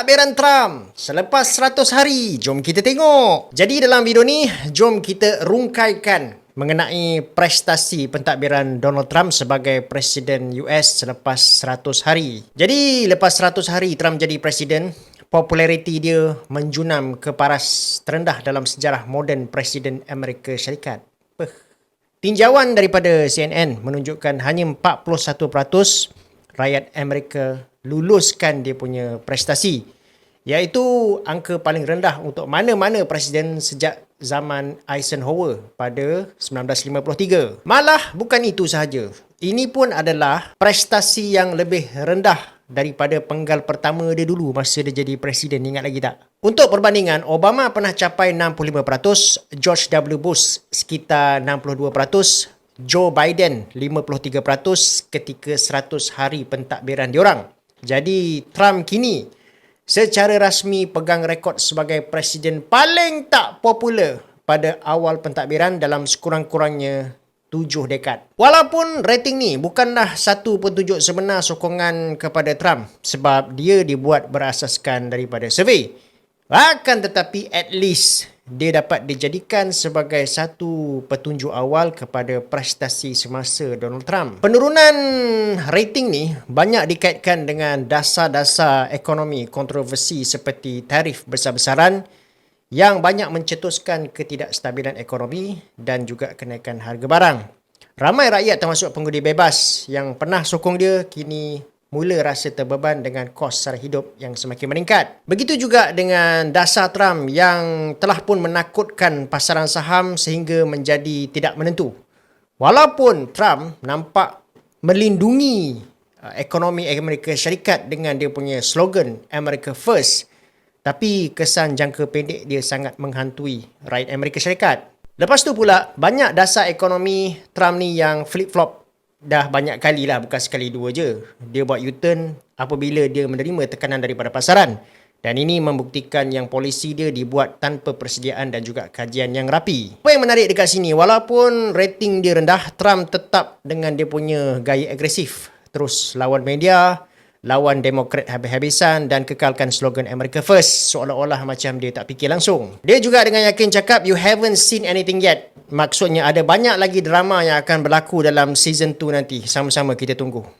pentadbiran Trump selepas 100 hari. Jom kita tengok. Jadi dalam video ni, jom kita rungkaikan mengenai prestasi pentadbiran Donald Trump sebagai Presiden US selepas 100 hari. Jadi lepas 100 hari Trump jadi Presiden, populariti dia menjunam ke paras terendah dalam sejarah moden Presiden Amerika Syarikat. Peh. Tinjauan daripada CNN menunjukkan hanya 41% rakyat Amerika luluskan dia punya prestasi iaitu angka paling rendah untuk mana-mana presiden sejak zaman Eisenhower pada 1953. Malah bukan itu sahaja. Ini pun adalah prestasi yang lebih rendah daripada penggal pertama dia dulu masa dia jadi presiden. Ingat lagi tak? Untuk perbandingan, Obama pernah capai 65%, George W. Bush sekitar 62%, Joe Biden 53% ketika 100 hari pentadbiran diorang. Jadi Trump kini secara rasmi pegang rekod sebagai presiden paling tak popular pada awal pentadbiran dalam sekurang-kurangnya tujuh dekad. Walaupun rating ni bukanlah satu petunjuk sebenar sokongan kepada Trump sebab dia dibuat berasaskan daripada survey. Akan tetapi at least dia dapat dijadikan sebagai satu petunjuk awal kepada prestasi semasa Donald Trump. Penurunan rating ni banyak dikaitkan dengan dasar-dasar ekonomi kontroversi seperti tarif besar-besaran yang banyak mencetuskan ketidakstabilan ekonomi dan juga kenaikan harga barang. Ramai rakyat termasuk pengundi bebas yang pernah sokong dia kini mula rasa terbeban dengan kos sara hidup yang semakin meningkat. Begitu juga dengan dasar Trump yang telah pun menakutkan pasaran saham sehingga menjadi tidak menentu. Walaupun Trump nampak melindungi uh, ekonomi Amerika Syarikat dengan dia punya slogan America First, tapi kesan jangka pendek dia sangat menghantui rakyat Amerika Syarikat. Lepas tu pula, banyak dasar ekonomi Trump ni yang flip-flop dah banyak kali lah bukan sekali dua je. Dia buat U-turn apabila dia menerima tekanan daripada pasaran. Dan ini membuktikan yang polisi dia dibuat tanpa persediaan dan juga kajian yang rapi. Apa yang menarik dekat sini, walaupun rating dia rendah, Trump tetap dengan dia punya gaya agresif. Terus lawan media, lawan Demokrat habis-habisan dan kekalkan slogan America First seolah-olah macam dia tak fikir langsung. Dia juga dengan yakin cakap, you haven't seen anything yet. Maksudnya ada banyak lagi drama yang akan berlaku dalam season 2 nanti. Sama-sama kita tunggu.